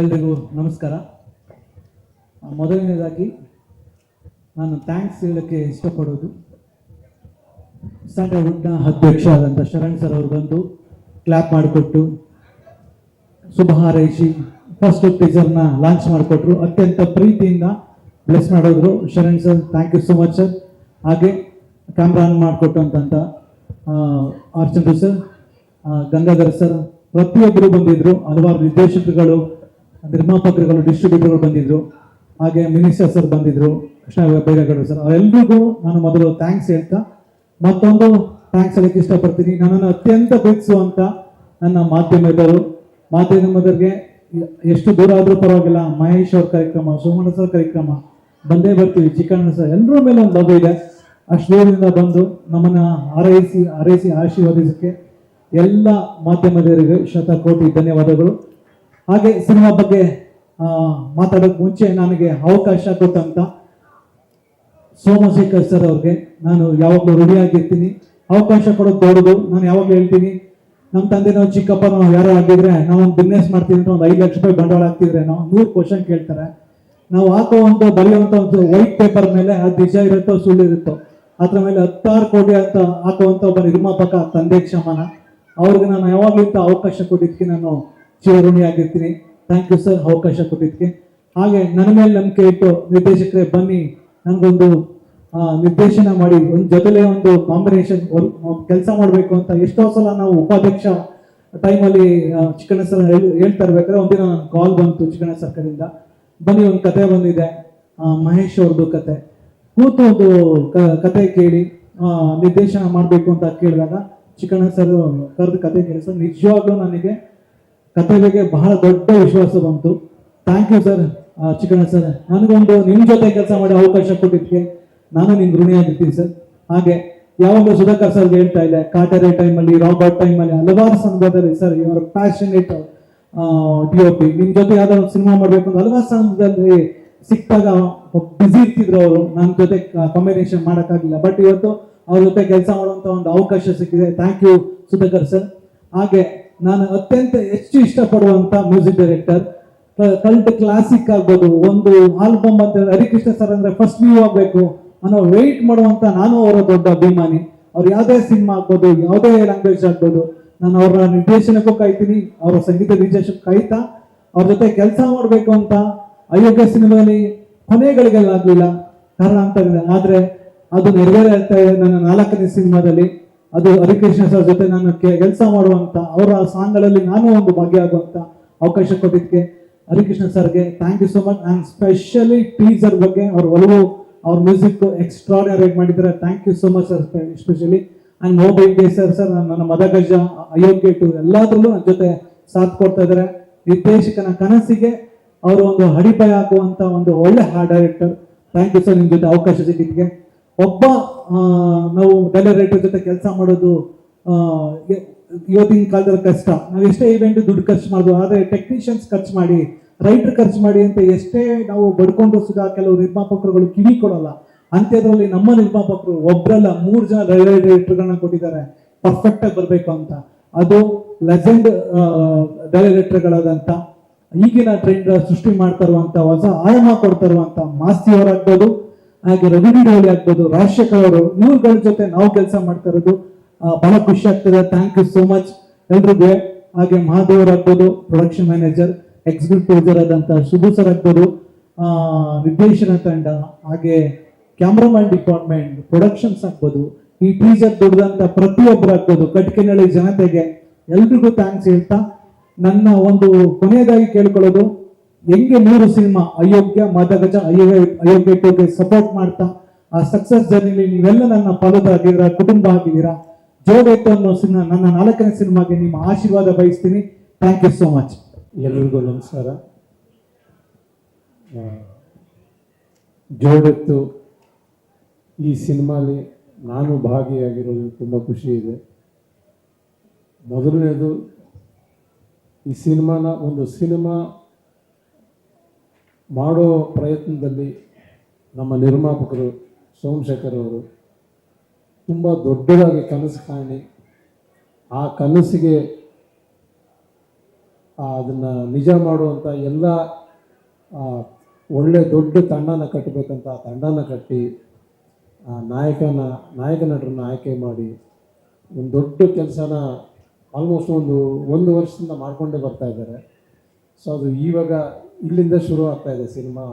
ಎಲ್ರಿಗೂ ನಮಸ್ಕಾರ. ಮೊದಲನೇದಾಗಿ ನಾನು ಥ್ಯಾಂಕ್ಸ್ ಹೇಳೋಕ್ಕೆ ಇಷ್ಟಪಡೋದು ಸ್ಯಾಂಡಲ್ವುಡ್ನ ಅಧ್ಯಕ್ಷ ಆದಂಥ ಶರಣ್ ಸರ್ ಅವರು ಬಂದು ಕ್ಲಾಪ್ ಮಾಡಿಕೊಟ್ಟು ಶುಭ ಹಾರೈಸಿ ಫಸ್ಟ್ ಟೀಸರ್ನ ಲಾಂಚ್ ಮಾಡಿಕೊಟ್ರು. ಅತ್ಯಂತ ಪ್ರೀತಿಯಿಂದ bless ಮಾಡೋದ್ರು. Sharan sir thank you so much sir ಹಾಗೆ ಕ್ಯಾಮ್ರಾ ಆನ್ ಮಾಡಿಕೊಟ್ಟು ಅಂತಂತ ಅರ್ಚಂದು ಸರ್ ಗಂಗಾಧರ್ ಸರ್ ಪ್ರತಿಯೊಬ್ಬರು ಬಂದಿದ್ರು. ಹಲವಾರು ನಿರ್ದೇಶಕರುಗಳು ನಿರ್ಮಾಪಕರುಗಳು ಡಿಸ್ಟ್ರಿಬ್ಯೂಟರ್ಗಳು ಬಂದಿದ್ರು, ಹಾಗೆ ಮಿನಿಸ್ಟರ್ ಸರ್ ಬಂದಿದ್ರು, ಕೃಷ್ಣ ಬೈರೇಗೌಡರು ಸರ್ ಅವರೆಲ್ಲರಿಗೂ ನಾನು ಮೊದಲು ಥ್ಯಾಂಕ್ಸ್ ಹೇಳ್ತಾ, ಮತ್ತೊಂದು ಥ್ಯಾಂಕ್ಸ್ ಹೇಳಕ್ಕೆ ಇಷ್ಟಪಡ್ತೀನಿ. ನನ್ನನ್ನು ಅತ್ಯಂತ ಪ್ರೀತಿಸುವಂತ ನನ್ನ ಮಾಧ್ಯಮದವರು, ಮಾಧ್ಯಮದವರಿಗೆ ಎಷ್ಟು ದೂರ ಆದರೂ ಪರವಾಗಿಲ್ಲ, ಮಹೇಶ್ ಅವ್ರ ಕಾರ್ಯಕ್ರಮ, ಸೋಮಣ್ಣ ಸರ್ ಕಾರ್ಯಕ್ರಮ, ಬಂದೇ ಬರ್ತೀವಿ, ಚಿಕ್ಕಣ್ಣ ಸರ್ ಎಲ್ಲರ ಮೇಲೆ ಒಂದು ಲವ್ ಇದೆ. ದೂರದಿಂದ ಬಂದು ನಮ್ಮನ್ನು ಹಾರೈಸಿ ಹಾರೈಸಿ, ಆಶೀರ್ವದಿಸಕ್ಕೆ ಎಲ್ಲ ಮಾಧ್ಯಮದವರಿಗೆ ಶತಕೋಟಿ ಧನ್ಯವಾದಗಳು. ಹಾಗೆ ಸಿನಿಮಾ ಬಗ್ಗೆ ಮಾತಾಡೋಕೆ ಮುಂಚೆ ನನಗೆ ಅವಕಾಶ ಕೊಟ್ಟಂತ ಸೋಮಶೇಖರ್ ಸರ್ ಅವ್ರಿಗೆ. ನಾನು ಯಾವಾಗಲೂ ರೆಡಿಯಾಗಿರ್ತೀನಿ ಅವಕಾಶ ಕೊಡೋದು ದೊಡ್ಡದು. ನಾನು ಯಾವಾಗಲೂ ಹೇಳ್ತೀನಿ ನಮ್ಮ ತಂದೆ ನಾವು ಚಿಕ್ಕಪ್ಪ ನಾವು ಯಾರೋ ಆಗಿದ್ರೆ ನಾವು ಒಂದು ಬಿಸ್ನೆಸ್ ಮಾಡ್ತೀವಿ ಅಂತ ಒಂದು ಐದು ಲಕ್ಷ ರೂಪಾಯಿ ಬಂಡವಾಳ ಹಾಕ್ತಿದ್ರೆ ನಾವು ನೂರು ಕ್ವಶನ್ ಕೇಳ್ತಾರೆ. ನಾವು ಹಾಕೋ ಒಂದು ಬರೆಯುವಂಥ ಒಂದು ವೈಟ್ ಪೇಪರ್ ಮೇಲೆ ಅದು ನಿಜ ಇರುತ್ತೋ ಸುಳ್ಳು ಇರುತ್ತೋ, ಅದ್ರ ಮೇಲೆ ಹತ್ತಾರು ಕೋಟಿ ಅಂತ ಹಾಕುವಂಥ ಒಬ್ಬ ನಿರ್ಮಾಪಕ ತಂದೆ ಕ್ಷಮನ. ಅವ್ರಿಗೆ ನಾನು ಯಾವಾಗಲೂ ಇಂಥ ಅವಕಾಶ ಕೊಟ್ಟಿದ್ದಕ್ಕೆ ನಾನು ಚಿರಋಣಿಯಾಗಿರ್ತೀನಿ ಥ್ಯಾಂಕ್ ಯು ಸರ್ ಅವಕಾಶ ಕೊಟ್ಟಿದ್ದಕ್ಕೆ. ಹಾಗೆ ನನ್ನ ಮೇಲೆ ನಂಬಿಕೆ ಇಟ್ಟು ನಿರ್ದೇಶಕರೇ ಬನ್ನಿ. ನನಗೊಂದು ನಿರ್ದೇಶನ ಮಾಡಿ. ಒಂದು ಜೊತೆಲೆ ಒಂದು ಕಾಂಬಿನೇಷನ್ ಕೆಲಸ ಮಾಡಬೇಕು ಅಂತ ಎಷ್ಟೋ ಸಲ ನಾವು ಉಪಾಧ್ಯಕ್ಷ ಟೈಮಲ್ಲಿ ಚಿಕ್ಕಣ್ಣ ಸರ್ ಹೇಳಿ, ಹೇಳ್ತಾ ಇರ್ಬೇಕಾದ್ರೆ ಒಂದಿನ ಕಾಲ್ ಬಂತು ಚಿಕ್ಕಣ್ಣ ಸರ್ ಕಡೆಯಿಂದ. ಬನ್ನಿ, ಒಂದು ಕತೆ ಬಂದಿದೆ. ಮಹೇಶ್ ಅವ್ರದ್ದು ಕತೆ. ಕೂತು ಒಂದು ಕತೆ ಕೇಳಿ ನಿರ್ದೇಶನ ಮಾಡಬೇಕು ಅಂತ ಕೇಳಿದಾಗ ಚಿಕ್ಕಣ್ಣ ಸರ್ ಕರೆದು ಕತೆ ಕೇಳಿ ಸರ್ ನಿಜವಾಗ್ಲೂ ನನಗೆ ಬಗ್ಗೆ ಬಹಳ ದೊಡ್ಡ ವಿಶ್ವಾಸ ಬಂತು. Thank you sir Chikkanna sir ನನಗೊಂದು ನಿಮ್ಮ ಜೊತೆ ಕೆಲಸ ಮಾಡಿ ಅವಕಾಶ ಕೊಟ್ಟಿದ್ದಕ್ಕೆ ನಾನು ನಿಮ್ಗೆ ಋಣಿಯಾಗಿರ್ತೀನಿ ಸರ್ ಹಾಗೆ ಯಾವಾಗ ಸುಧಾಕರ್ ಸರ್ ಹೇಳ್ತಾ ಇದೆ ಕಾಟರೆ ಟೈಮಲ್ಲಿ ರಾಬರ್ಟ್ ಟೈಮಲ್ಲಿ ಹಲವಾರು ಸಂದರ್ಭದಲ್ಲಿ ಸರ್ ಇವರ ಪ್ಯಾಷನೇಟ್ ಡಿ ಒ ಪಿ ನಿಮ್ಮ ಜೊತೆ ಯಾವ್ದಾದ್ರು ಸಿನಿಮಾ ಮಾಡಬೇಕು ಅಂತ ಹಲವಾರು ಸಂದರ್ಭದಲ್ಲಿ ಸಿಕ್ಕಾಗ ಬಿಸಿ ಇರ್ತಿದ್ರು ಅವರು. ನನ್ನ ಜೊತೆ ಕಾಂಬಿನೇಷನ್ ಮಾಡೋಕ್ಕಾಗಿಲ್ಲ ಬಟ್ ಇವತ್ತು ಅವ್ರ ಜೊತೆ ಕೆಲಸ ಮಾಡುವಂಥ ಒಂದು ಅವಕಾಶ ಸಿಕ್ಕಿದೆ. ಥ್ಯಾಂಕ್ ಯು ಸುಧಾಕರ್ ಸರ್ ಹಾಗೆ ನಾನು ಅತ್ಯಂತ ಹೆಚ್ಚು ಇಷ್ಟಪಡುವಂತ ಮ್ಯೂಸಿಕ್ ಡೈರೆಕ್ಟರ್ ಕಲ್ಟ್ ಕ್ಲಾಸಿಕ್ ಆಗ್ಬೋದು, ಒಂದು ಆಲ್ಬಮ್ ಅಂತ ಹರಿಕೃಷ್ಣ ಸರ್ ಅಂದ್ರೆ ಫಸ್ಟ್ ವ್ಯೂ ಆಗಬೇಕು ಅನ್ನೋ ವೆಯ್ಟ್ ಮಾಡುವಂತ ನಾನು ಅವರ ದೊಡ್ಡ ಅಭಿಮಾನಿ. ಅವ್ರು ಯಾವುದೇ ಸಿನಿಮಾ ಆಗ್ಬೋದು, ಯಾವುದೇ ಲ್ಯಾಂಗ್ವೇಜ್ ಆಗ್ಬೋದು, ನಾನು ಅವರ ನಿರ್ದೇಶನಕ್ಕೂ ಕಾಯ್ತೀನಿ, ಅವರ ಸಂಗೀತ ನಿರ್ದೇಶನ ಕಾಯ್ತಾ, ಅವ್ರ ಜೊತೆ ಕೆಲಸ ಮಾಡಬೇಕು ಅಂತ ಅಯೋಗ್ಯ ಸಿನಿಮಾದಲ್ಲಿ ಕೊನೆಗಳಿಗೆಲ್ಲಾಗ್ಲಿಲ್ಲ ಕಾರಣ ಅಂತ ಆದರೆ ಅದು ನೆರವೇರ್ತಾ ಇದೆ ನನ್ನ ನಾಲ್ಕನೇ ಸಿನಿಮಾದಲ್ಲಿ. ಅದು ಹರಿಕೃಷ್ಣ ಸರ್ ಜೊತೆ ನಾನು ಕೆಲಸ ಮಾಡುವಂತ, ಅವರ ಸಾಂಗ್ಗಳಲ್ಲಿ ನಾನು ಒಂದು ಭಾಗಿಯಾಗುವಂತ ಅವಕಾಶ ಕೊಟ್ಟಿದ್ದಕ್ಕೆ ಹರಿಕೃಷ್ಣ ಸರ್ಗೆ thank you so much and specially teaser ಬಗ್ಗೆ ಅವ್ರ ಒಲವು, ಅವ್ರ ಮ್ಯೂಸಿಕ್ ಎಕ್ಸ್ಟ್ರಾಡಿನರಿ ಮಾಡಿದ್ದಾರೆ. Thank you so much sir especially and bye sir sir ನನ್ನ ಮದಗಜ, ಅಯೋಗ್ಯ ಟು ಎಲ್ಲಾದ್ರಲ್ಲೂ ನನ್ನ ಜೊತೆ ಸಾಥ್ ಕೊಡ್ತಾ ಇದ್ದಾರೆ. ನಿರ್ದೇಶಕನ ಕನಸಿಗೆ ಅವರು ಒಂದು ಹಡಿಪಾಯ ಹಾಕುವಂತ ಒಂದು ಒಳ್ಳೆ ಹಾಡ್ ಡೈರೆಕ್ಟರ್. ಥ್ಯಾಂಕ್ ಯು ಸರ್ ನಿಮ್ಮ ಜೊತೆ ಅವಕಾಶ ಸಿಕ್ಕಿದ್ಗೆ ಒಬ್ಬ ನಾವು ಡೈರೆಕ್ಟರ್ ಜೊತೆ ಕೆಲಸ ಮಾಡೋದು ಇವತ್ತಿನ ಕಾಲದಲ್ಲಿ ಕಷ್ಟ. ನಾವು ಎಷ್ಟೇ ಇವೆಂಟ್ ದುಡ್ಡು ಖರ್ಚು ಮಾಡೋದು, ಆದರೆ ಟೆಕ್ನಿಷಿಯನ್ಸ್ ಖರ್ಚು ಮಾಡಿ ರೈಟರ್ ಖರ್ಚು ಮಾಡಿ ಅಂತ ಎಷ್ಟೇ ನಾವು ಬಡ್ಕೊಂಡು ಸುಧಾ ಕೆಲವು ನಿರ್ಮಾಪಕರುಗಳು ಕಿವಿ ಕೊಡಲ್ಲ. ಅಂತ್ಯದಲ್ಲಿ ನಮ್ಮ ನಿರ್ಮಾಪಕರು ಒಬ್ರಲ್ಲ, ಮೂರು ಜನ ಡೈರೆಕ್ಟರ್ಗಳನ್ನ ಕೊಟ್ಟಿದ್ದಾರೆ. ಪರ್ಫೆಕ್ಟ್ ಆಗಿ ಬರಬೇಕು ಅಂತ. ಅದು ಲೆಜೆಂಡ್ ಡೈರೆಕ್ಟರ್ಗಳಾದಂಥ ಈಗಿನ ಟ್ರೆಂಡ್ ಸೃಷ್ಟಿ ಮಾಡ್ತಾ ಹೊಸ ಆಯಾಮ ಕೊಡ್ತಾ ಇರುವಂತ ಮಾಸ್ತಿ ಅವರಾಗ್ಬೋದು. ಹಾಗೆ ರವಿ ಡೋಳಿ ಆಗ್ಬೋದು ರಾಜಶೇಖರ್ ಅವರು ಇವ್ರುಗಳ ಜೊತೆ ನಾವು ಕೆಲಸ ಮಾಡ್ತಾ ಇರೋದು ಬಹಳ ಖುಷಿ ಆಗ್ತದೆ. ಥ್ಯಾಂಕ್ ಯು ಸೋ ಮಚ್ ಎಲ್ರಿಗೂ ಹಾಗೆ ಮಹಾದೇವರ್ ಆಗ್ಬೋದು ಪ್ರೊಡಕ್ಷನ್ ಮ್ಯಾನೇಜರ್ ಎಕ್ಸಿಕ್ಯೂಟಿವ್ ಪ್ರೊಡ್ಯೂಸರ್ ಆದಂತ ಶುಭು ಸರ್ ಆಗ್ಬೋದು ನಿರ್ದೇಶನ ತಂಡ ಹಾಗೆ ಕ್ಯಾಮ್ರಾಮನ್ ಡಿಪಾರ್ಟ್ಮೆಂಟ್ ಪ್ರೊಡಕ್ಷನ್ಸ್ ಆಗ್ಬೋದು, ಈ ಟೀಸರ್ ದುಡ್ದಂತ ಪ್ರತಿಯೊಬ್ಬರು ಆಗ್ಬೋದು ಕಟ್ಕಿನಳ್ಳಿ ಜನತೆಗೆ ಎಲ್ರಿಗೂ ಥ್ಯಾಂಕ್ಸ್ ಹೇಳ್ತಾ ನನ್ನ ಒಂದು ಕೊನೆಯದಾಗಿ ಕೇಳ್ಕೊಳ್ಳೋದು ಹೆಂಗೆ ಮೂರು ಸಿನಿಮಾ ಅಯೋಗ್ಯ, ಮದಗಜ, ಅಯೋಗ್ಯ ಅಯೋಗ್ಯ ಸಪೋರ್ಟ್ ಮಾಡ್ತಾ ಆ ಸಕ್ಸಸ್ ಜರ್ನಿಲಿ ನೀವೆಲ್ಲ ನನ್ನ ಫಲದಾಗಿದ್ದೀರಾ ಕುಟುಂಬ ಆಗಿದ್ದೀರಾ? ಜೋಡೇತು ಅನ್ನೋ ಸಿನಿಮಾ, ನನ್ನ ನಾಲ್ಕನೇ ಸಿನಿಮಾಗೆ ನಿಮ್ಮ ಆಶೀರ್ವಾದ ಬಯಸ್ತೀನಿ. ಥ್ಯಾಂಕ್ ಯು ಸೋ ಮಚ್ ಎಲ್ಲರಿಗೂ ನಮಸ್ಕಾರ. ಜೋಡೆತ್ತು ಈ ಸಿನಿಮಾಲಿ ನಾನು ಭಾಗಿಯಾಗಿರೋದು ತುಂಬ ಖುಷಿ ಇದೆ. ಮೊದಲನೇದು ಈ ಸಿನಿಮಾನ ಒಂದು ಸಿನಿಮಾ ಮಾಡೋ ಪ್ರಯತ್ನದಲ್ಲಿ ನಮ್ಮ ನಿರ್ಮಾಪಕರು ಸೋಮಶೇಖರ್ ಅವರು ತುಂಬ ದೊಡ್ಡದಾಗಿ ಕನಸು ಕಾಣಿ ಆ ಕನಸಿಗೆ ಅದನ್ನು ನಿಜ ಮಾಡುವಂಥ ಎಲ್ಲ ಒಳ್ಳೆ ದೊಡ್ಡ ತಂಡನ ಕಟ್ಟಬೇಕಂತ ಆ ತಂಡನ ಕಟ್ಟಿ, ಆ ನಾಯಕನ, ನಾಯಕ ನಟರನ್ನ ಆಯ್ಕೆ ಮಾಡಿ ಒಂದು ದೊಡ್ಡ ಕೆಲಸನ ಆಲ್ಮೋಸ್ಟ್ ಒಂದು ಒಂದು ವರ್ಷದಿಂದ ಮಾಡ್ಕೊಂಡೇ ಬರ್ತಾ ಇದ್ದಾರೆ. ಸೊ ಅದು ಇವಾಗ ಇಲ್ಲಿಂದ ಶುರು ಆಗ್ತಾ ಇದೆ ಸಿನಿಮಾ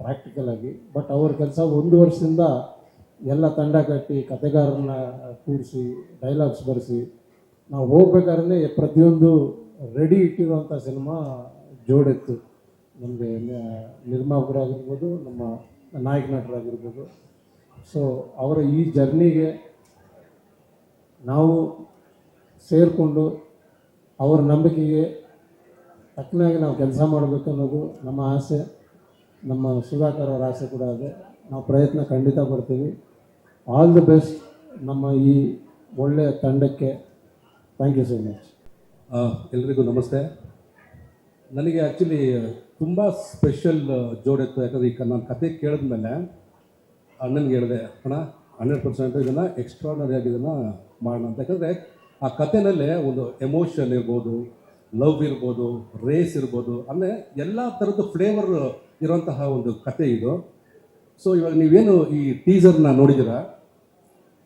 ಪ್ರಾಕ್ಟಿಕಲ್ ಆಗಿ. ಬಟ್ ಅವ್ರ ಕೆಲಸ ಒಂದು ವರ್ಷದಿಂದ ಎಲ್ಲ ತಂಡ ಕಟ್ಟಿ ಕತೆಗಾರರನ್ನ ಕೂರಿಸಿ ಡೈಲಾಗ್ಸ್ ಬರೆಸಿ, ನಾವು ಹೋಗ್ಬೇಕಾದ್ರೆ ಪ್ರತಿಯೊಂದು ರೆಡಿ ಇಟ್ಟಿರುವಂಥ ಸಿನಿಮಾ ಜೋಡೆತ್ತು. ನಮಗೆ ನಿರ್ಮಾಪಕರಾಗಿರ್ಬೋದು, ನಮ್ಮ ನಾಯಕ ನಟರಾಗಿರ್ಬೋದು. ಸೊ ಅವರ ಈ ಜರ್ನಿಗೆ ನಾವು ಸೇರಿಕೊಂಡು ಅವರ ನಂಬಿಕೆಗೆ ತಕ್ಕನಾಗಿ ನಾವು ಕೆಲಸ ಮಾಡಬೇಕು ಅನ್ನೋದು ನಮ್ಮ ಆಸೆ, ನಮ್ಮ ಸುಧಾಕರ್ ಅವರ ಆಸೆ ಕೂಡ ಇದೆ ನಾವು ಪ್ರಯತ್ನ ಖಂಡಿತ ಪಡ್ತೀವಿ. ಆಲ್ ದಿ ಬೆಸ್ಟ್ ನಮ್ಮ ಈ ಒಳ್ಳೆಯ ತಂಡಕ್ಕೆ. ಥ್ಯಾಂಕ್ ಯು ಸೋ ಮಚ್ ಎಲ್ರಿಗೂ ನಮಸ್ತೆ. ನನಗೆ ಆ್ಯಕ್ಚುಲಿ ತುಂಬ ಸ್ಪೆಷಲ್ ಜೋಡಿತ್ತು ಯಾಕಂದರೆ ಈಗ ನಾನು ಕತೆ ಕೇಳಿದ್ಮೇಲೆ ಅಣ್ಣನಿಗೆ ಹೇಳಿದೆ, ಅಣ್ಣ, ಹಂಡ್ರೆಡ್ ಪರ್ಸೆಂಟ್ ಇದನ್ನು ಎಕ್ಸ್ಟ್ರಾನರಿ ಆಗಿ ಇದನ್ನು ಮಾಡೋಣ ಅಂತ. ಯಾಕಂದರೆ ಆ ಕಥೆನಲ್ಲೇ ಒಂದು ಎಮೋಷನ್ ಇರ್ಬೋದು ಲವ್ ಇರ್ಬೋದು ರೇಸ್ ಇರ್ಬೋದು, ಅಂದರೆ ಎಲ್ಲ ಥರದ ಫ್ಲೇವರ್ ಇರುವಂತಹ ಒಂದು ಕತೆ ಇದು. ಸೊ ಇವಾಗ ನೀವೇನು ಈ ಟೀಸರ್ನ ನೋಡಿದ್ದೀರಾ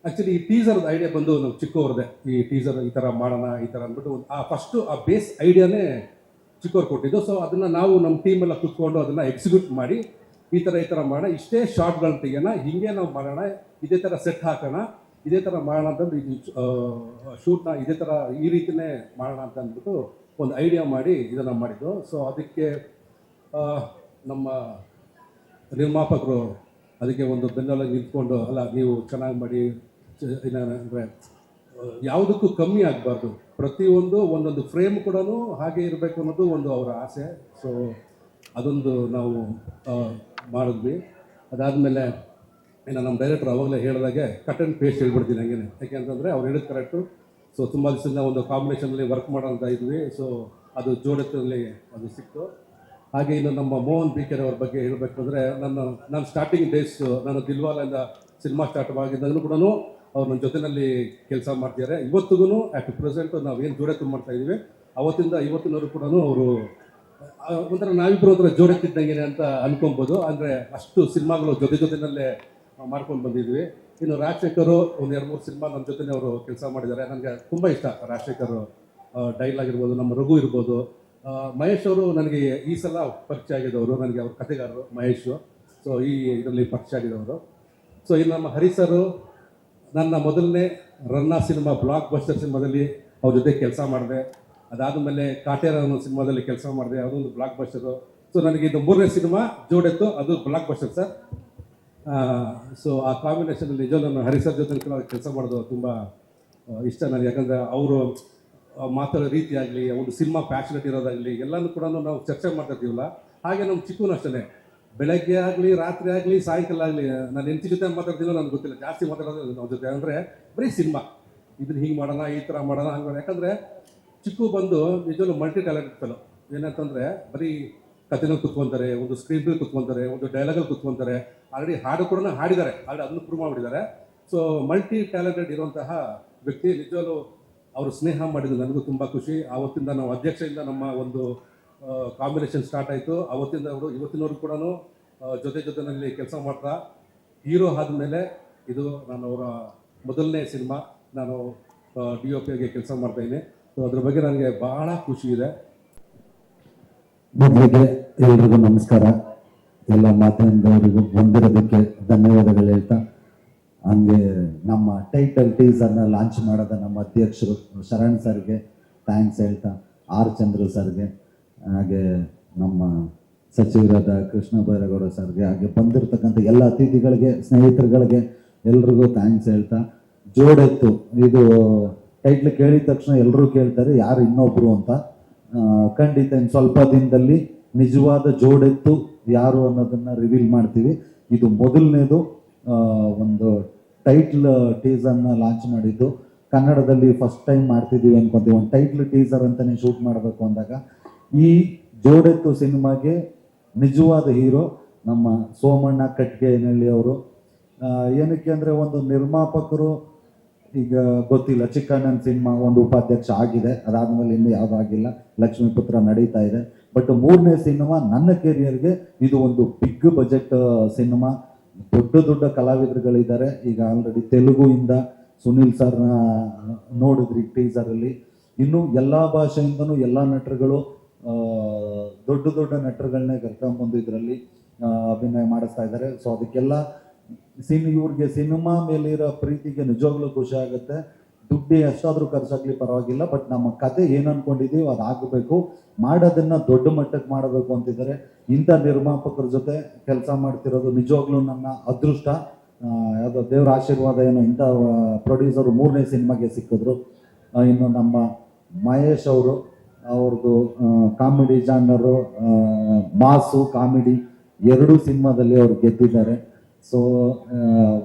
ಆ್ಯಕ್ಚುಲಿ ಈ ಟೀಸರ್ ಐಡಿಯಾ ಬಂದು ನಮ್ಮ ಚಿಕ್ಕವ್ರದ್ದೆ ಈ ಟೀಸರ್ ಈ ಥರ ಮಾಡೋಣ, ಈ ಥರ ಅಂದ್ಬಿಟ್ಟು ಒಂದು ಆ ಫಸ್ಟು ಆ ಬೇಸ್ ಐಡಿಯಾನೇ ಚಿಕ್ಕವ್ರು ಕೊಟ್ಟಿದ್ದು. ಸೊ ಅದನ್ನು ನಾವು ನಮ್ಮ ಟೀಮೆಲ್ಲ ಕೂತ್ಕೊಂಡು ಅದನ್ನು ಎಕ್ಸಿಕ್ಯೂಟ್ ಮಾಡಿ, ಈ ಥರ ಈ ಥರ ಮಾಡೋಣ, ಇಷ್ಟೇ ಶಾರ್ಟ್ಗಳನ್ನ ತೆಗಿಯೋಣ, ಹಿಂಗೆ ನಾವು ಮಾಡೋಣ, ಇದೇ ಥರ ಸೆಟ್ ಹಾಕೋಣ ಇದೇ ಥರ ಮಾಡೋಣ ಅಂತಂದು ಇದು ಶೂಟ್ನ ಇದೇ ಥರ ಈ ರೀತಿನೇ ಮಾಡೋಣ ಅಂತ ಅಂದ್ಬಿಟ್ಟು ಒಂದು ಐಡಿಯಾ ಮಾಡಿ ಇದನ್ನು ಮಾಡಿದ್ದು. ಸೊ ಅದಕ್ಕೆ ನಮ್ಮ ನಿರ್ಮಾಪಕರು ಅದಕ್ಕೆ ಒಂದು ಬೆನ್ನೊಳಗೆ ನಿಂತ್ಕೊಂಡು, ಅಲ್ಲ, ನೀವು ಚೆನ್ನಾಗಿ ಮಾಡಿ ಅಂದರೆ ಯಾವುದಕ್ಕೂ ಕಮ್ಮಿ ಆಗಬಾರ್ದು. ಪ್ರತಿಯೊಂದು ಒಂದೊಂದು ಫ್ರೇಮ್ ಕೂಡ ಹಾಗೆ ಇರಬೇಕು ಅನ್ನೋದು ಒಂದು ಅವರ ಆಸೆ. ಸೊ ಅದೊಂದು ನಾವು ಮಾಡಿದ್ವಿ. ಅದಾದಮೇಲೆ ಇನ್ನು ನಮ್ಮ ಡೈರೆಕ್ಟರ್ ಅವಾಗಲೇ ಹೇಳಿದಾಗೆ ಕಟ್ ಆ್ಯಂಡ್ ಪೇಸ್ಟ್ ಹೇಳ್ಬಿಡ್ತೀನಿ ಹಂಗೇನೆ. ಯಾಕೆಂತಂದರೆ ಅವ್ರು ಹೇಳಿದ ಕರೆಕ್ಟು ಸೊ ತುಂಬ ದಿವಸದಿಂದ ಒಂದು ಕಾಂಬಿನೇಷನಲ್ಲಿ ವರ್ಕ್ ಮಾಡೋಂಥ ಇದ್ವಿ. ಸೊ ಅದು ಜೋಡತ್ತಲ್ಲಿ ಅದು ಸಿಕ್ತು. ಹಾಗೆ ಇನ್ನು ನಮ್ಮ ಮೋಹನ್ ಬಿ ಕೆರೆ ಅವ್ರ ಬಗ್ಗೆ ಹೇಳಬೇಕಂದ್ರೆ ನನ್ನ ನಾನು ಸ್ಟಾರ್ಟಿಂಗ್ ಡೇಸ್ ನಾನು ದಿಲ್ವಾಲಿಂದ ಸಿನಿಮಾ ಸ್ಟಾರ್ಟ್ ಆಗಿದ್ದಾಗಲೂ ಕೂಡ ಅವ್ರು ನನ್ನ ಜೊತೆಯಲ್ಲಿ ಕೆಲಸ ಮಾಡ್ತಿದ್ದಾರೆ ಇವತ್ತಿಗೂ ಆ್ಯಟ್ ಪ್ರೆಸೆಂಟ್ ನಾವೇನು ಜೋಡೆತ್ತು ಮಾಡ್ತಾ ಇದ್ದೀವಿ ಅವತ್ತಿಂದ ಇವತ್ತಿನವರು ಕೂಡ ಅವರು ಒಂಥರ ನಾವಿಬ್ಬರು ಒಂಥರ ಜೋಡೆತ್ತಿದ್ದಂಗೆ ಅಂತ ಅನ್ಕೊಬೋದು. ಅಂದರೆ ಅಷ್ಟು ಸಿನಿಮಾಗಳು ಜೊತೆ ಜೊತೆನಲ್ಲೇ ಮಾಡ್ಕೊಂಡು ಬಂದಿದ್ವಿ. ಇನ್ನು ರಾಜಶೇಖರು ಒಂದು ಎರಡು ಮೂರು ಸಿನಿಮಾ ನಮ್ಮ ಜೊತೆ ಅವರು ಕೆಲಸ ಮಾಡಿದ್ದಾರೆ. ನನಗೆ ತುಂಬ ಇಷ್ಟ ರಾಜಶೇಖರ್ ಡೈಲಾಗ್ ಆಗಿರ್ಬೋದು, ನಮ್ಮ ರಘು ಇರ್ಬೋದು. ಮಹೇಶ್ ಅವರು ನನಗೆ ಈ ಸಲ ಪರಿಚಯ ಆಗಿದ್ದವರು ನನಗೆ ಅವ್ರ ಕಥೆಗಾರರು ಮಹೇಶ್. ಸೊ ಈ ಇದರಲ್ಲಿ ಪರಿಚಯ ಆಗಿದ್ದವರು ಸೊ ಇನ್ನು ನಮ್ಮ ಹರಿಸರು ನನ್ನ ಮೊದಲನೇ ರನ್ನ ಸಿನಿಮಾ ಬ್ಲಾಕ್ ಬಸ್ಟರ್ ಸಿನಿಮಾದಲ್ಲಿ ಅವ್ರ ಜೊತೆ ಕೆಲಸ ಮಾಡಿದೆ. ಅದಾದಮೇಲೆ ಕಾಟೇರ ಅನ್ನೋ ಸಿನಿಮಾದಲ್ಲಿ ಕೆಲಸ ಮಾಡಿದೆ. ಅದೊಂದು ಬ್ಲಾಕ್ ಬಸ್ಟರು ಸೊ ನನಗೆ ಇದು ಮೂರನೇ ಸಿನಿಮಾ, ಜೋಡೆತ್ತು. ಅದು ಬ್ಲಾಕ್ ಬಸ್ಟರ್ ಸರ್. ಸೊ ಆ ಕಾಂಬಿನೇಷನಲ್ಲಿ ನಿಜ ನಾನು ಹರಿಸರ್ ಜೊತೆ ಕೆಲಸ ಮಾಡೋದು ತುಂಬ ಇಷ್ಟ ನನಗೆ. ಯಾಕಂದರೆ ಅವರು ಮಾತಾಡೋ ರೀತಿ ಆಗಲಿ ಒಂದು ಸಿನಿಮಾ ಪ್ಯಾಷನೆಟ್ ಇರೋದಾಗಲಿ, ಎಲ್ಲನೂ ಕೂಡ ನಾವು ಚರ್ಚೆ ಮಾಡ್ತಾ ಇರ್ತೀವಲ್ಲ. ಹಾಗೆ ನಮ್ಮ ಚಿಕ್ಕೂ ಅಷ್ಟೇ ಬೆಳಗ್ಗೆ ಆಗಲಿ, ರಾತ್ರಿ ಆಗಲಿ, ಸಾಯಂಕಾಲ ಆಗಲಿ, ನಾನು ಹೆಂಡತಿ ಜೊತೆ ಮಾತಾಡ್ತೀನೋ ನನಗೆ ಗೊತ್ತಿಲ್ಲ. ಜಾಸ್ತಿ ಮಾತಾಡೋದು ನಮ್ಮ ಜೊತೆ. ಅಂದರೆ ಬರೀ ಸಿನಿಮಾ. ಇದನ್ನ ಹಿಂಗೆ ಮಾಡೋಣ, ಈ ಥರ ಮಾಡೋಣ, ಹಂಗೆ. ಯಾಕಂದರೆ ಚಿಕ್ಕು ಬಂದು ನಿಜವಲ್ಲೂ ಮಲ್ಟಿ ಟ್ಯಾಲೆಂಟ್ ಫೆಲೋ ಏನಂತಂದರೆ ಬರೀ ಕಥೆನಲ್ಲಿ ಕುತ್ಕೊಂತಾರೆ, ಒಂದು ಸ್ಕ್ರೀನ್ ಪ್ಲೇ ಕುತ್ಕೊಂತಾರೆ, ಒಂದು ಡೈಲಾಗಲ್ಲಿ ಕುತ್ಕೊಂತಾರೆ. ಆಲ್ರೆಡಿ ಹಾಡು ಕೂಡ ಹಾಡಿದ್ದಾರೆ. ಆಲ್ರೆಡಿ ಅದನ್ನು ಪ್ರೂವ್ ಮಾಡಿದ್ದಾರೆ ಸೊ ಮಲ್ಟಿ ಟ್ಯಾಲೆಂಟೆಡ್ ಇರುವಂತಹ ವ್ಯಕ್ತಿ, ನಿಜವಾಗಲೂ ಅವರು ಸ್ನೇಹ ಮಾಡಿದ್ದು ನನಗೂ ತುಂಬ ಖುಷಿ. ಆವತ್ತಿಂದ ನಾವು ಅಧ್ಯಕ್ಷರಿಂದ ನಮ್ಮ ಒಂದು ಕಾಂಬಿನೇಷನ್ ಸ್ಟಾರ್ಟ್ ಆಯಿತು. ಅವತ್ತಿಂದ ಅವರು ಇವತ್ತಿನವರು ಕೂಡ ಜೊತೆ ಜೊತೆಯಲ್ಲಿ ಕೆಲಸ ಮಾಡ್ತಾ, ಹೀರೋ ಆದಮೇಲೆ ಇದು ನಾನು ಅವರ ಮೊದಲನೇ ಸಿನಿಮಾ. ನಾನು ಡಿ ಒ ಪಿಗೆ ಕೆಲಸ ಮಾಡ್ತಾಯಿದ್ದೀನಿ ಸೊ ಅದ್ರ ಬಗ್ಗೆ ನನಗೆ ಭಾಳ ಖುಷಿ ಇದೆ. ಮೊದಲಿಗೆ ಎಲ್ರಿಗೂ ನಮಸ್ಕಾರ. ಎಲ್ಲ ಮಾಧ್ಯಮದವರಿಗೂ ಬಂದಿರೋದಕ್ಕೆ ಧನ್ಯವಾದಗಳು ಹೇಳ್ತಾ. ಹಂಗೆ ನಮ್ಮ ಟೈಟಲ್ ಟೀಸರ್ನ ಲಾಂಚ್ ಮಾಡೋದ ನಮ್ಮ ಅಧ್ಯಕ್ಷರು ಶರಣ್ ಸರ್ಗೆ ಥ್ಯಾಂಕ್ಸ್ ಹೇಳ್ತಾ. ಆರ್ ಚಂದ್ರು ಸರ್ಗೆ, ಹಾಗೆ ನಮ್ಮ ಸಚಿವರಾದ ಕೃಷ್ಣ ಬೈರೇಗೌಡ ಸರ್ಗೆ, ಹಾಗೆ ಬಂದಿರತಕ್ಕಂಥ ಎಲ್ಲ ಅತಿಥಿಗಳಿಗೆ, ಸ್ನೇಹಿತರುಗಳಿಗೆ ಎಲ್ರಿಗೂ ಥ್ಯಾಂಕ್ಸ್ ಹೇಳ್ತಾ. ಜೋಡೆತ್ತು, ಇದು ಟೈಟ್ಲ್ ಕೇಳಿದ ತಕ್ಷಣ ಎಲ್ಲರೂ ಕೇಳ್ತಾರೆ, ಯಾರು ಇನ್ನೊಬ್ರು ಅಂತ. ಖಂಡಿತ ಇನ್ನು ಸ್ವಲ್ಪ ದಿನದಲ್ಲಿ ನಿಜವಾದ ಜೋಡೆತ್ತು ಯಾರು ಅನ್ನೋದನ್ನ ರಿವೀಲ್ ಮಾಡ್ತೀವಿ. ಇದು ಮೊದಲನೇದು ಒಂದು ಟೈಟ್ಲ್ ಟೀಸರ್ನ ಲಾಂಚ್ ಮಾಡಿದ್ದು. ಕನ್ನಡದಲ್ಲಿ ಫಸ್ಟ್ ಟೈಮ್ ಮಾಡ್ತಿದ್ದೀವಿ ಅನ್ಕೊಂತೀವಿ. ಒಂದು ಟೈಟ್ಲ್ ಟೀಸರ್ ಅಂತಲೇ ಶೂಟ್ ಮಾಡಬೇಕು ಅಂದಾಗ. ಈ ಜೋಡೆತ್ತು ಸಿನಿಮಾಗೆ ನಿಜವಾದ ಹೀರೋ ನಮ್ಮ ಸೋಮಣ್ಣ ಕಟ್ಗೆನಹಳ್ಳಿ ಅವರು. ಏನಕ್ಕೆ ಅಂದರೆ ಒಂದು ನಿರ್ಮಾಪಕರು ಈಗ ಗೊತ್ತಿಲ್ಲ, ಚಿಕ್ಕಣ್ಣನ ಸಿನಿಮಾ ಒಂದು ಉಪಾಧ್ಯಕ್ಷ ಆಗಿದೆ, ಅದಾದಮೇಲೆ ಇನ್ನೂ ಯಾವುದೂ ಆಗಿಲ್ಲ ಲಕ್ಷ್ಮೀಪುತ್ರ ನಡೀತಾ ಇದೆ. ಬಟ್ ಮೂರನೇ ಸಿನಿಮಾ ನನ್ನ ಕೆರಿಯರ್ಗೆ ಇದು ಒಂದು ಬಿಗ್ ಬಜೆಟ್ ಸಿನಿಮಾ. ದೊಡ್ಡ ದೊಡ್ಡ ಕಲಾವಿದರುಗಳಿದ್ದಾರೆ. ಈಗ ಆಲ್ರೆಡಿ ಇಂದ ಸುನಿಲ್ ಸರ್ನ ನೋಡಿದ್ರಿ ಟೀಸರಲ್ಲಿ ಇನ್ನು ಎಲ್ಲ ಭಾಷೆಯಿಂದನೂ ಎಲ್ಲ ನಟರುಗಳು ದೊಡ್ಡ ದೊಡ್ಡ ನಟರುಗಳನ್ನೇ ಕರ್ಕೊಂಬಂದು ಇದರಲ್ಲಿ ಅಭಿನಯ ಮಾಡಿಸ್ತಾ ಇದ್ದಾರೆ. ಸೊ ಅದಕ್ಕೆಲ್ಲ ಸಿನ್ ಇವ್ರಿಗೆ ಸಿನಿಮಾ ಮೇಲಿರೋ ಪ್ರೀತಿಗೆ ನಿಜವಾಗ್ಲೂ ಖುಷಿ ಆಗುತ್ತೆ. ದುಡ್ಡು ಎಷ್ಟಾದರೂ ಖರ್ಚಾಗ್ಲಿ ಪರವಾಗಿಲ್ಲ, ಬಟ್ ನಮ್ಮ ಕತೆ ಏನು ಅನ್ಕೊಂಡಿದೀವಿ ಅದು ಆಗಬೇಕು ಮಾಡೋದನ್ನ ದೊಡ್ಡ ಮಟ್ಟಕ್ಕೆ ಮಾಡಬೇಕು ಅಂತಿದ್ದಾರೆ. ಇಂಥ ನಿರ್ಮಾಪಕರ ಜೊತೆ ಕೆಲಸ ಮಾಡ್ತಿರೋದು ನಿಜವಾಗ್ಲೂ ನನ್ನ ಅದೃಷ್ಟ. ಯಾವುದೋ ದೇವರ ಆಶೀರ್ವಾದ ಏನೋ ಇಂಥ ಪ್ರೊಡ್ಯೂಸರು ಮೂರನೇ ಸಿನಿಮಾಗೆ ಸಿಕ್ಕಿದ್ರು. ಇನ್ನು ನಮ್ಮ ಮಹೇಶ್ ಅವರು ಅವ್ರದ್ದು ಕಾಮಿಡಿ ಜಾನರು ಮಾಸು, ಕಾಮಿಡಿ, ಎರಡೂ ಸಿನಿಮಾದಲ್ಲಿ ಅವ್ರು ಗೆದ್ದಿದ್ದಾರೆ. ಸೊ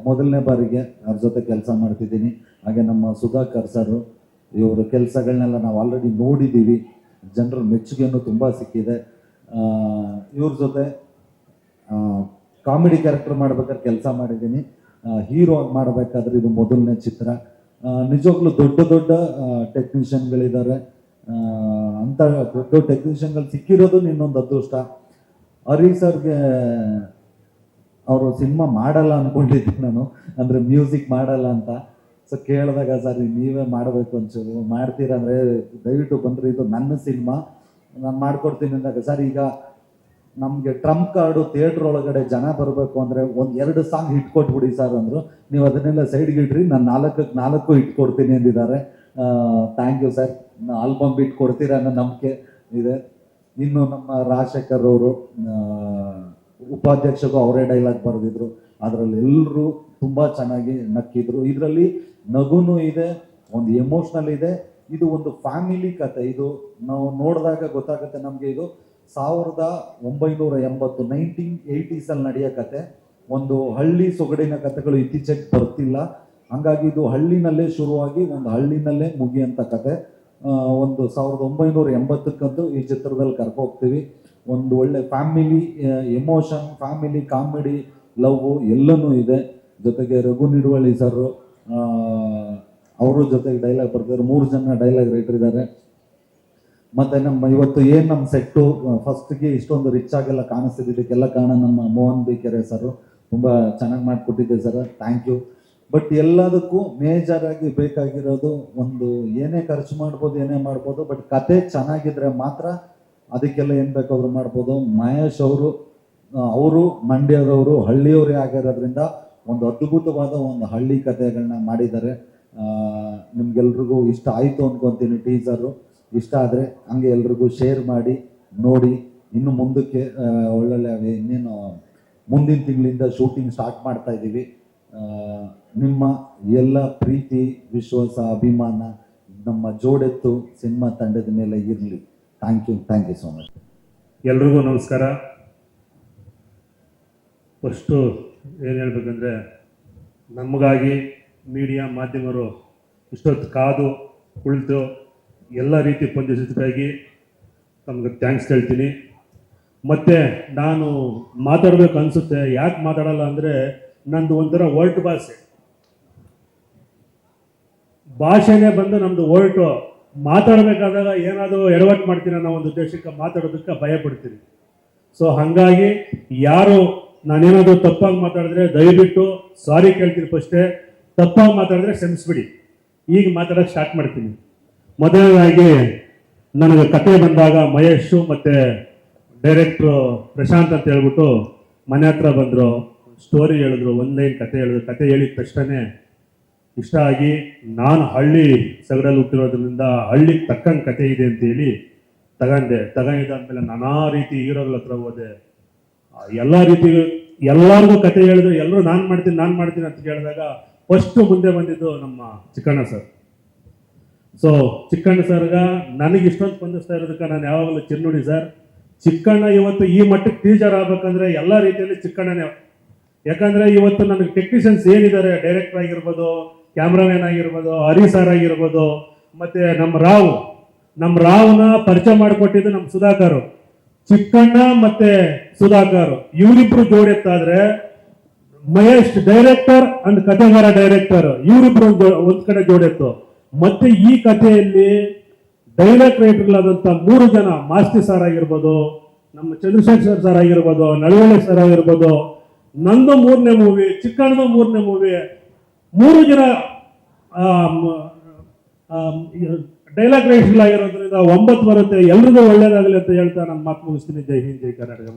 ಮೊದಲನೇ ಬಾರಿಗೆ ಅವ್ರ ಜೊತೆ ಕೆಲಸ ಮಾಡ್ತಿದ್ದೀನಿ. ಹಾಗೆ ನಮ್ಮ ಸುಧಾಕರ್ ಸರ್, ಇವರ ಕೆಲಸಗಳನ್ನೆಲ್ಲ ನಾವು ಆಲ್ರೆಡಿ ನೋಡಿದ್ದೀವಿ ಜನರ ಮೆಚ್ಚುಗೆಯನ್ನು ತುಂಬ ಸಿಕ್ಕಿದೆ. ಇವ್ರ ಜೊತೆ ಕಾಮಿಡಿ ಕ್ಯಾರೆಕ್ಟರ್ ಮಾಡ್ಬೇಕಾದ್ರೆ ಕೆಲಸ ಮಾಡಿದ್ದೀನಿ. ಹೀರೋ ಆಗಿ ಮಾಡಬೇಕಾದ್ರೆ ಇದು ಮೊದಲನೇ ಚಿತ್ರ. ನಿಜವಾಗ್ಲೂ ದೊಡ್ಡ ದೊಡ್ಡ ಟೆಕ್ನಿಷಿಯನ್ಗಳಿದ್ದಾರೆ ಅಂತ ದೊಡ್ಡ ದೊಡ್ಡ ಟೆಕ್ನಿಷಿಯನ್ಗಳು ಸಿಕ್ಕಿರೋದು ಇನ್ನೊಂದು ಅದೃಷ್ಟ. ಹರಿ ಸರ್ಗೆ ಅವರು ಸಿನಿಮಾ ಮಾಡಲ್ಲ ಅನ್ಕೊಂಡಿದ್ದೆ ನಾನು. ಅಂದರೆ ಮ್ಯೂಸಿಕ್ ಮಾಡಲ್ಲ ಅಂತ. ಸೊ ಕೇಳಿದಾಗ, ಸರ್, ನೀವೇ ಮಾಡಬೇಕು ಒಂಚೂರು. ಮಾಡ್ತೀರಾ ಅಂದರೆ ದಯವಿಟ್ಟು ಬಂದರೆ. ಇದು ನನ್ನ ಸಿನಿಮಾ. ನಾನು ಮಾಡ್ಕೊಡ್ತೀನಿ ಅಂದಾಗ, ಸರ್, ಈಗ ನಮಗೆ ಟ್ರಂಪ್ ಕಾರ್ಡು ಥಿಯೇಟ್ರ್ ಒಳಗಡೆ ಜನ ಬರಬೇಕು ಅಂದರೆ ಒಂದು ಎರಡು ಸಾಂಗ್ ಹಿಟ್ ಕೊಟ್ಬಿಡಿ ಸರ್ ಅಂದರು. ನೀವು ಅದನ್ನೆಲ್ಲ ಸೈಡ್ಗೆ ಇಡ್ರಿ. ನಾನು ನಾಲ್ಕಕ್ಕೆ ನಾಲ್ಕು ಹಿಟ್ ಕೊಡ್ತೀನಿ ಅಂದಿದ್ದಾರೆ. ಥ್ಯಾಂಕ್ ಯು ಸರ್ ಆಲ್ಬಮ್ ಬಿಟ್ಟು ಕೊಡ್ತೀರಾ ಅನ್ನೋ ನಂಬಿಕೆ ಇದೆ. ಇನ್ನು ನಮ್ಮ ರಾಜಶೇಖರ್ ಅವರು ಉಪಾಧ್ಯಕ್ಷಗೂ ಅವರೇ ಡೈಲಾಗ್ ಬರೆದಿದ್ರು. ಅದರಲ್ಲಿ ಎಲ್ಲರೂ ತುಂಬ ಚೆನ್ನಾಗಿ ನಕ್ಕಿದ್ರು. ಇದರಲ್ಲಿ ನಗುನು ಇದೆ, ಒಂದು ಎಮೋಷ್ನಲ್ ಇದೆ. ಇದು ಒಂದು ಫ್ಯಾಮಿಲಿ ಕತೆ. ಇದು ನಾವು ನೋಡಿದಾಗ ಗೊತ್ತಾಗುತ್ತೆ ನಮಗೆ ಇದು ಸಾವಿರದ ಒಂಬೈನೂರ ಎಂಬತ್ತು ನೈನ್ಟೀನ್ ಏಯ್ಟೀಸಲ್ಲಿ ನಡೆಯೋ ಕತೆ. ಒಂದು ಹಳ್ಳಿ ಸೊಗಡಿನ ಕಥೆಗಳು ಇತ್ತೀಚೆಗೆ ಬರ್ತಿಲ್ಲ. ಹಂಗಾಗಿ ಇದು ಹಳ್ಳಿನಲ್ಲೇ ಶುರುವಾಗಿ ಒಂದು ಹಳ್ಳಿನಲ್ಲೇ ಮುಗಿಯಂಥ ಕತೆ. ಒಂದು ಸಾವಿರದ ಒಂಬೈನೂರ ಎಂಬತ್ತಕ್ಕಂತೂ ಈ ಚಿತ್ರದಲ್ಲಿ ಕರ್ಕೊ ಹೋಗ್ತೀವಿ ಒಂದು ಒಳ್ಳೆ family emotion family comedy love ಎಲ್ಲನೂ ಇದೆ. ಜೊತೆಗೆ ರಘು ನಿಡುವಳ್ಳಿ ಸರ್ ಅವರು ಜೊತೆಗೆ ಡೈಲಾಗ್ ಬರ್ತಾರೆ ಮೂರು ಜನ ಡೈಲಾಗ್ ರೈಟರ್ ಇದ್ದಾರೆ ಮತ್ತೆ ನಮ್ಮ ಇವತ್ತು ಏನು ನಮ್ಮ ಸೆಟ್ಟು ಫಸ್ಟ್ಗೆ ಇಷ್ಟೊಂದು ರಿಚ್ ಆಗೆಲ್ಲ ಕಾಣಿಸ್ತಿದ್ದಕ್ಕೆಲ್ಲ ಕಾರಣ ನಮ್ಮ ಮೋಹನ್ ಬಿ ಕೆರೆ ಸರ್ ತುಂಬ ಚೆನ್ನಾಗಿ ಮಾಡಿಕೊಟ್ಟಿದ್ದೆ ಸರ್ ಥ್ಯಾಂಕ್ ಯು ಬಟ್ ಎಲ್ಲದಕ್ಕೂ ಮೇಜರ್ ಆಗಿ ಬೇಕಾಗಿರೋದು ಒಂದು ಏನೇ ಖರ್ಚು ಮಾಡ್ಬೋದು, ಏನೇ ಮಾಡ್ಬೋದು ಬಟ್ ಕತೆ ಚೆನ್ನಾಗಿದ್ರೆ ಮಾತ್ರ ಅದಕ್ಕೆಲ್ಲ ಏನು ಬೇಕಾದರೂ ಮಾಡ್ಬೋದು. ಮಹೇಶ್ ಅವರು ಅವರು, ಮಂಡ್ಯದವರು, ಹಳ್ಳಿಯವರೇ ಆಗಿರೋದ್ರಿಂದ ಒಂದು ಅದ್ಭುತವಾದ ಒಂದು ಹಳ್ಳಿ ಕಥೆಗಳನ್ನ ಮಾಡಿದ್ದಾರೆ. ನಿಮ್ಗೆಲ್ರಿಗೂ ಇಷ್ಟ ಆಯಿತು ಅಂದ್ಕೊತೀನಿ ಟೀಸರು ಇಷ್ಟ ಆದರೆ ಹಂಗೆ ಎಲ್ರಿಗೂ ಶೇರ್ ಮಾಡಿ, ನೋಡಿ. ಇನ್ನು ಮುಂದಕ್ಕೆ ಒಳ್ಳೊಳ್ಳೆ ಇನ್ನೇನು ಮುಂದಿನ ತಿಂಗಳಿಂದ ಶೂಟಿಂಗ್ ಸ್ಟಾರ್ಟ್ ಮಾಡ್ತಾ ಇದ್ದೀವಿ. ನಿಮ್ಮ ಎಲ್ಲ ಪ್ರೀತಿ, ವಿಶ್ವಾಸ, ಅಭಿಮಾನ ನಮ್ಮ ಜೋಡೆತ್ತು ಸಿನಿಮಾ ತಂಡದ ಮೇಲೆ ಇರಲಿ. Thank you thank you so much ಎಲ್ರಿಗೂ ನಮಸ್ಕಾರ. ಫಸ್ಟು ಏನು ಹೇಳ್ಬೇಕಂದ್ರೆ, ನಮಗಾಗಿ ಮೀಡಿಯಾ ಮಾಧ್ಯಮರು ಇಷ್ಟೊತ್ತು ಕಾದು, ಕುಳಿತು ಎಲ್ಲ ರೀತಿ ಸ್ಪಂದಿಸಿದ್ದಕ್ಕಾಗಿ ತಮಗೆ ಥ್ಯಾಂಕ್ಸ್ ಹೇಳ್ತೀನಿ. ಮತ್ತು ನಾನು ಮಾತಾಡಬೇಕು ಅನಿಸುತ್ತೆ. ಯಾಕೆ ಮಾತಾಡಲ್ಲ ಅಂದರೆ, ನಂದು ಒಂಥರ ವರ್ಟ್ ಭಾಷೆ. ಭಾಷೆನೇ ಬಂದು ನಮ್ಮದು ಹೊರಟು ಮಾತಾಡಬೇಕಾದಾಗ ಏನಾದರೂ ಎಡವಟ್ಟು ಮಾಡ್ತೀನಿ ಅನ್ನೋ ಒಂದು ಉದ್ದೇಶಕ್ಕೆ ಮಾತಾಡೋದಕ್ಕೆ ಭಯ ಪಡ್ತೀನಿ ಸೊ ಹಾಗಾಗಿ ಯಾರು ನಾನೇನಾದರೂ ತಪ್ಪಾಗಿ ಮಾತಾಡಿದ್ರೆ ದಯವಿಟ್ಟು ಸಾರಿ ಕೇಳ್ತೀನಿ ಫಸ್ಟೇ ತಪ್ಪಾಗಿ ಮಾತಾಡಿದ್ರೆ ಕ್ಷಮಿಸ್ಬಿಡಿ. ಈಗ ಮಾತಾಡೋಕೆ ಸ್ಟಾರ್ಟ್ ಮಾಡ್ತೀನಿ. ಮೊದಲನೇದಾಗಿ ನನಗೆ ಕತೆ ಬಂದಾಗ ಮಹೇಶು ಮತ್ತು ಡೈರೆಕ್ಟ್ರು ಪ್ರಶಾಂತ್ ಅಂತ ಹೇಳ್ಬಿಟ್ಟು ಮನೆ ಹತ್ರ ಬಂದರು. ಸ್ಟೋರಿ ಹೇಳಿದ್ರು, ಒಂದು ಲೈನ್ ಕತೆ ಹೇಳಿದ್ರು. ಕತೆ ಹೇಳಿದ ತಕ್ಷಣ ಇಷ್ಟ ಆಗಿ ನಾನು ಹಳ್ಳಿ ಸಗಡಲ್ಲಿ ಹುಟ್ಟಿರೋದ್ರಿಂದ ಹಳ್ಳಿಗೆ ತಕ್ಕಂಗೆ ಕತೆ ಇದೆ ಅಂತ ಹೇಳಿ ತಗೊಂಡೆ ತಗೊಂಡಿದ್ದಾದ್ಮೇಲೆ ನಾನಾ ರೀತಿ ಹೀರೋಗಳ ಹತ್ರ ಹೋದೆ. ಎಲ್ಲ ರೀತಿ ಎಲ್ಲರಿಗೂ ಕತೆ ಹೇಳಿದ್ರು. ಎಲ್ಲರೂ ನಾನು ಮಾಡ್ತೀನಿ ನಾನು ಮಾಡ್ತೀನಿ ಅಂತ ಕೇಳಿದಾಗ ಫಸ್ಟು ಮುಂದೆ ಬಂದಿದ್ದು ನಮ್ಮ ಚಿಕ್ಕಣ್ಣ ಸರ್ ಸೊ ಚಿಕ್ಕಣ್ಣ ಸರ್ಗ ನನಗೆ ಇಷ್ಟೊಂದು ಸ್ಪಂದಿಸ್ತಾ ಇರೋದಕ್ಕೆ ನಾನು ಯಾವಾಗಲೂ ಚಿನ್ನುಡಿ ಸರ್ ಚಿಕ್ಕಣ್ಣ ಇವತ್ತು ಈ ಮಟ್ಟಕ್ಕೆ ಟೀಚರ್ ಆಗ್ಬೇಕಂದ್ರೆ ಎಲ್ಲ ರೀತಿಯಲ್ಲಿ ಚಿಕ್ಕಣ್ಣನೇ. ಯಾಕಂದ್ರೆ ಇವತ್ತು ನನಗೆ ಟೆಕ್ನಿಷಿಯನ್ಸ್ ಏನಿದ್ದಾರೆ ಡೈರೆಕ್ಟರ್ ಆಗಿರ್ಬೋದು ಕ್ಯಾಮ್ರಾಮನ್ ಆಗಿರ್ಬೋದು, ಹರಿ ಸರ್ ಆಗಿರ್ಬೋದು, ಮತ್ತೆ ನಮ್ಮ ರಾವ್ ನಮ್ಮ ರಾವ್ನ ಪರಿಚಯ ಮಾಡಿಕೊಟ್ಟಿದ್ದು ನಮ್ಮ ಸುಧಾಕರ್. ಚಿಕ್ಕಣ್ಣ ಮತ್ತೆ ಸುಧಾಕರ್. ಇವರಿಬ್ರು ಜೋಡೆತ್ತಾದರೆ ಮಹೇಶ್ ಡೈರೆಕ್ಟರ್ ಅಂಡ್ ಕಥೆಗಾರ ಡೈರೆಕ್ಟರ್ ಇವರಿಬ್ರು ಒಂದ್ ಕಡೆ ಜೋಡೆತ್ತು ಮತ್ತೆ ಈ ಕಥೆಯಲ್ಲಿ ಡೈಲಾಗ್ ರೈಟರ್ಗಳಾದಂತ ಮೂರು ಜನ ಮಾಸ್ತಿ ಸರ್ ಆಗಿರ್ಬೋದು, ನಮ್ಮ ಚಂದ್ರಶೇಖರ್ ಸರ್ ಆಗಿರ್ಬೋದು, ನಳವಳ್ಳಿ ಸರ್ ಆಗಿರ್ಬೋದು, ನಂದು ಮೂರನೇ ಮೂವಿ ಚಿಕ್ಕಣ್ಣದ ಮೂರನೇ ಮೂವಿ ಮೂರು ಜನ ಡೈಲಾಗ್ ರೈಟರ್ಗಳಾಗಿರೋದ್ರಿಂದ ಒಂಬತ್ತು ಬರುತ್ತೆ ಎಲ್ರಿಗೂ ಒಳ್ಳೇದಾಗಲಿ ಅಂತ ಹೇಳ್ತಾ ನಾನು ಮಾತು ಮುಗಿಸ್ತೀನಿ. ಜೈ ಹಿಂದ್, ಜೈ ಕರ್ನಾಟಕ